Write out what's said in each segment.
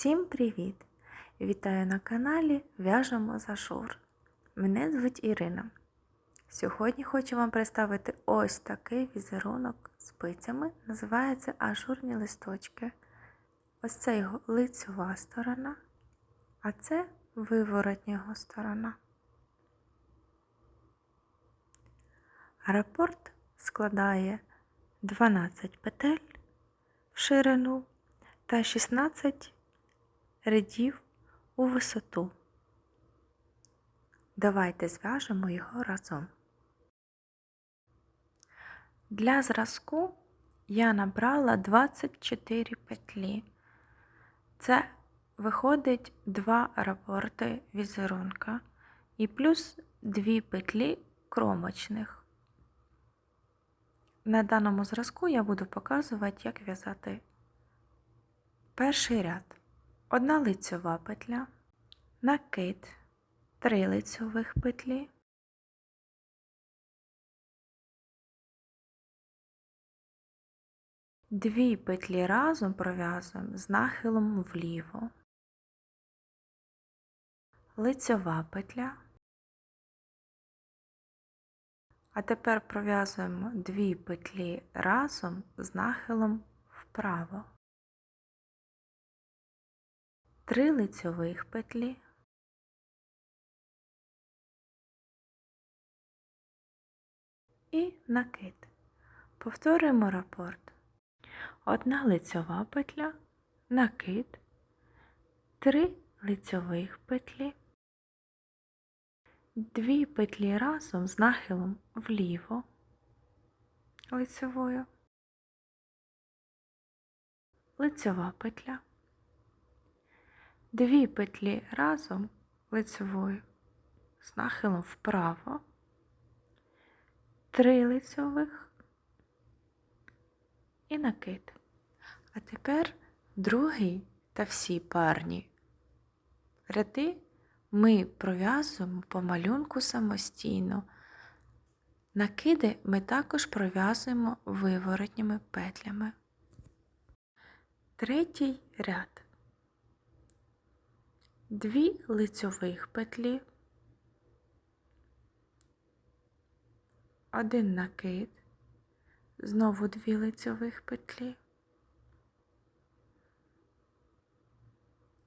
Всім привіт! Вітаю на каналі В'яжемо за. Мене звуть Ірина. Сьогодні хочу вам представити ось такий візерунок спицями. Називається ажурні листочки. Ось це його лицьова сторона, а це виворотня його сторона. Рапорт складає 12 петель в ширину та 16 рядів у висоту. Давайте зв'яжемо його разом. Для зразку я набрала 24 петлі. Це виходить два рапорти візерунка і плюс дві петлі кромочних. На даному зразку я буду показувати, як в'язати перший ряд. Одна лицьова петля, накид, три лицьових петлі, дві петлі разом пров'язуємо з нахилом вліво, лицьова петля. А тепер пров'язуємо дві петлі разом з нахилом вправо. Три лицьових петлі. І накид. Повторюємо рапорт. Одна лицьова петля, накид, три лицьових петлі, дві петлі разом з нахилом вліво лицьовою, лицьова петля, дві петлі разом лицьовою з нахилом вправо, три лицьових і накид. А тепер другий та всі парні ряди ми пров'язуємо по малюнку самостійно. Накиди ми також пров'язуємо виворотніми петлями. Третій ряд. Дві лицьових петлі, один накид, знову дві лицьових петлі,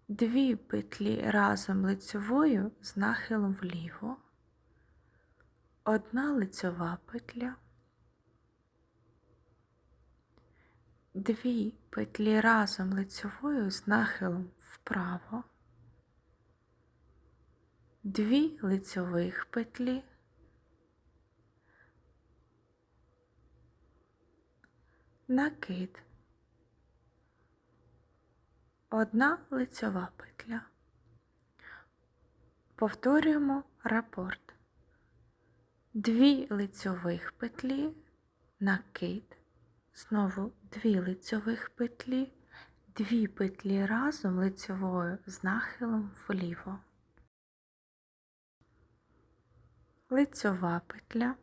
дві петлі разом лицьовою з нахилом вліво, одна лицьова петля, дві петлі разом лицьовою з нахилом вправо, дві лицьових петлі, накид, одна лицьова петля. Повторюємо рапорт. Дві лицьових петлі, накид, знову дві лицьових петлі, дві петлі разом лицьовою з нахилом вліво. Лицьова петля,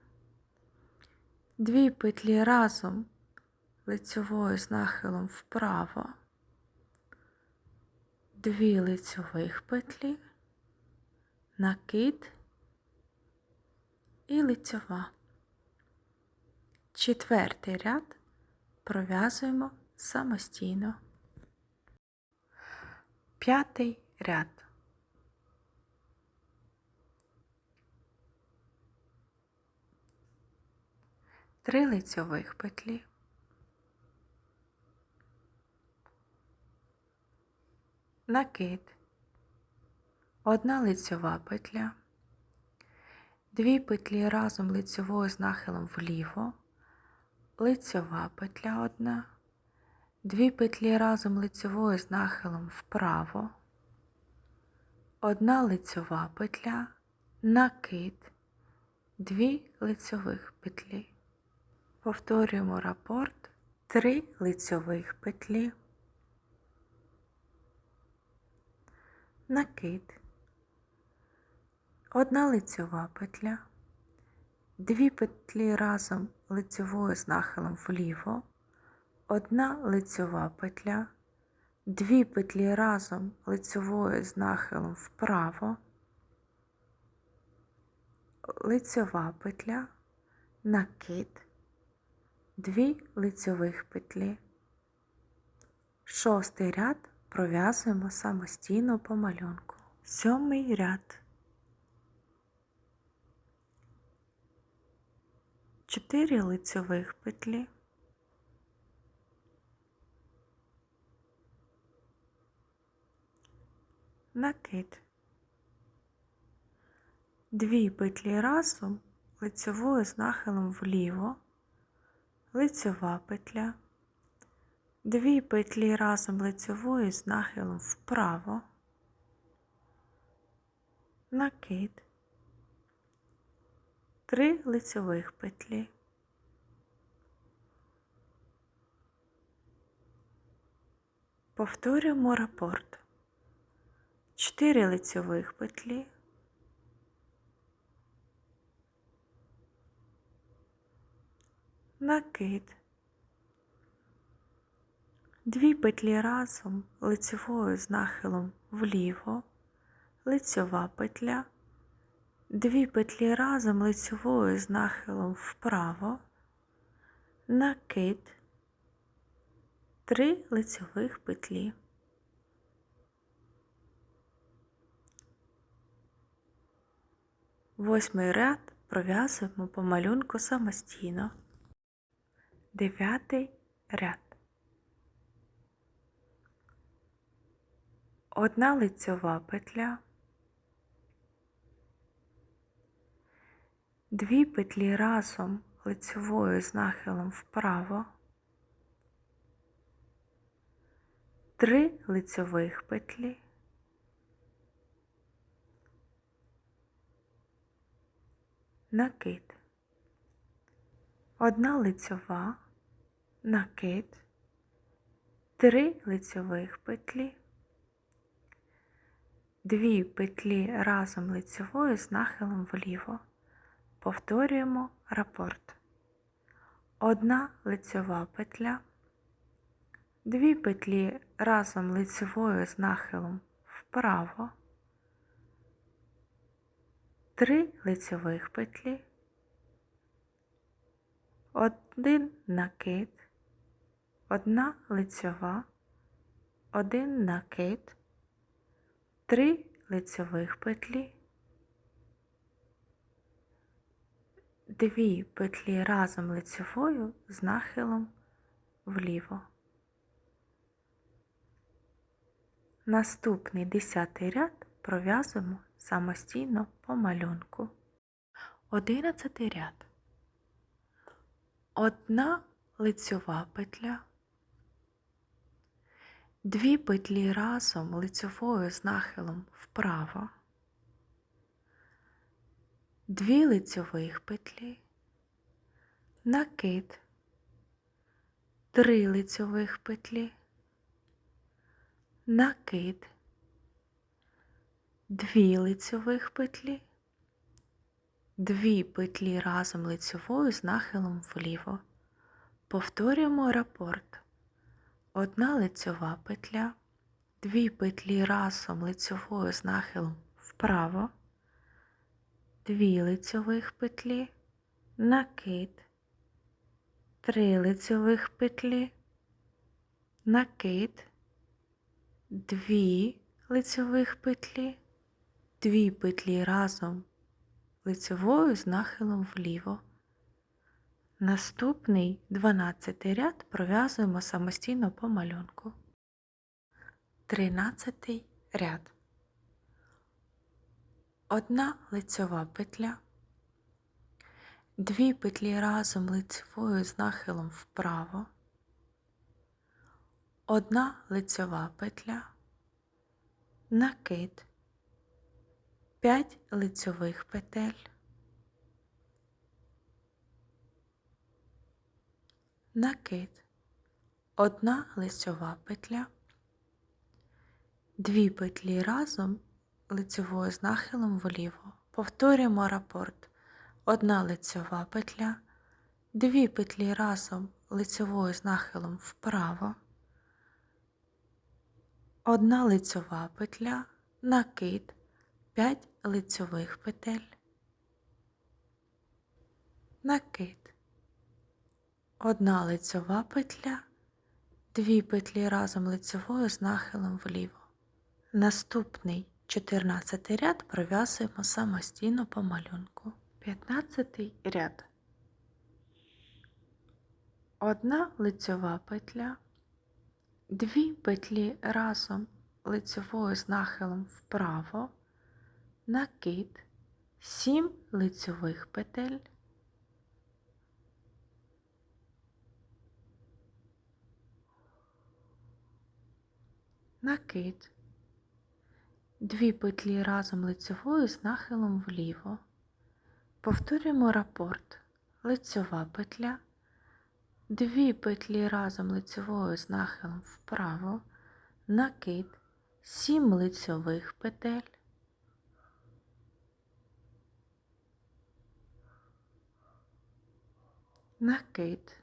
дві петлі разом лицьовою з нахилом вправо, дві лицьових петлі, накид і лицьова. Четвертий ряд пров'язуємо самостійно. П'ятий ряд. Три лицьових петлі. Накид. Одна лицьова петля, дві петлі разом лицьовою з нахилом вліво, лицьова петля одна, дві петлі разом лицьовою з нахилом вправо, одна лицьова петля, накид, дві лицьових петлі. Повторюємо рапорт, три лицьових петлі, накид. Одна лицьова петля, дві петлі разом лицьовою з нахилом вліво, одна лицьова петля, дві петлі разом лицьовою з нахилом вправо, лицьова петля, накид, дві лицьових петлі. Шостий ряд пров'язуємо самостійно по малюнку. Сьомий ряд. Чотири лицьових петлі. Накид. Дві петлі разом лицьовою з нахилом вліво, лицьова петля, дві петлі разом лицьовою з нахилом вправо, накид, три лицьових петлі. Повторюємо рапорт. 4 лицьових петлі, накид, дві петлі разом лицьовою з нахилом вліво, лицьова петля, дві петлі разом лицьовою з нахилом вправо, накид, три лицьових петлі. Восьмий ряд пров'язуємо по малюнку самостійно. Дев'ятий ряд. Одна лицьова петля, дві петлі разом лицьовою з нахилом вправо, три лицьових петлі. накид, одна лицьова, накид, три лицьових петлі, дві петлі разом лицьовою з нахилом вліво. Повторюємо рапорт. Одна лицьова петля, дві петлі разом лицьовою з нахилом вправо. 3 лицьових петлі, один накид, одна лицьова, один накид, 3 лицьових петлі, дві петлі разом лицьовою з нахилом вліво. Наступний десятий ряд пров'язуємо самостійно по малюнку. Одинадцятий ряд. Одна лицьова петля, дві петлі разом лицьовою з нахилом вправо, дві лицьових петлі, накид, три лицьових петлі, накид. Дві лицьових петлі, дві петлі разом лицьовою з нахилом вліво. Повторюємо рапорт. Одна лицьова петля, дві петлі разом лицьовою з нахилом вправо, дві лицьових петлі, накид, три лицьових петлі, накид, дві лицьових петлі, дві петлі разом лицевою з нахилом вліво. Наступний 12 ряд пров'язуємо самостійно по малюнку. 13 ряд. Одна лицьова петля, дві петлі разом лицевою з нахилом вправо, одна лицьова петля, накид, 5 лицьових петель, накид, одна лицьова петля, дві петлі разом лицьовою з нахилом вліво. Повторюємо рапорт. Одна лицьова петля, дві петлі разом лицьовою з нахилом вправо, Одна лицьова петля, накид, 5 лицьових петель, накид, одна лицьова петля, дві петлі разом лицьовою з нахилом вліво. Наступний 14 ряд пров'язуємо самостійно по малюнку. 15 ряд. Одна лицьова петля, дві петлі разом лицьовою з нахилом вправо, накид, 7 лицьових петель, накид, дві петлі разом лицьовою з нахилом вліво. Повторюємо рапорт. Лицьова петля, дві петлі разом лицьовою з нахилом вправо, накид, 7 лицьових петель, накид,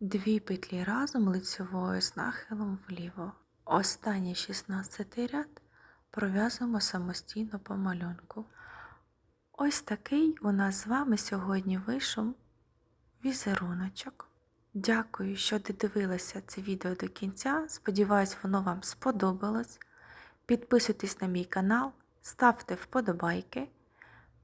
дві петлі разом лицьовою з нахилом вліво. Останній 16 ряд пров'язуємо самостійно по малюнку. Ось такий у нас з вами сьогодні вийшов візеруночок. Дякую, що додивилися це відео до кінця. Сподіваюсь, воно вам сподобалось. Підписуйтесь на мій канал, ставте вподобайки,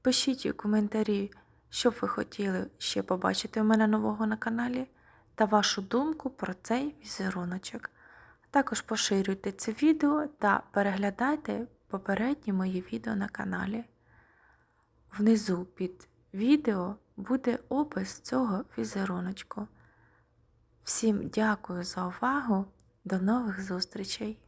пишіть у коментарі, що б ви хотіли ще побачити у мене нового на каналі, та вашу думку про цей візеруночок. Також поширюйте це відео та переглядайте попередні мої відео на каналі. Внизу під відео буде опис цього візеруночку. Всім дякую за увагу. До нових зустрічей!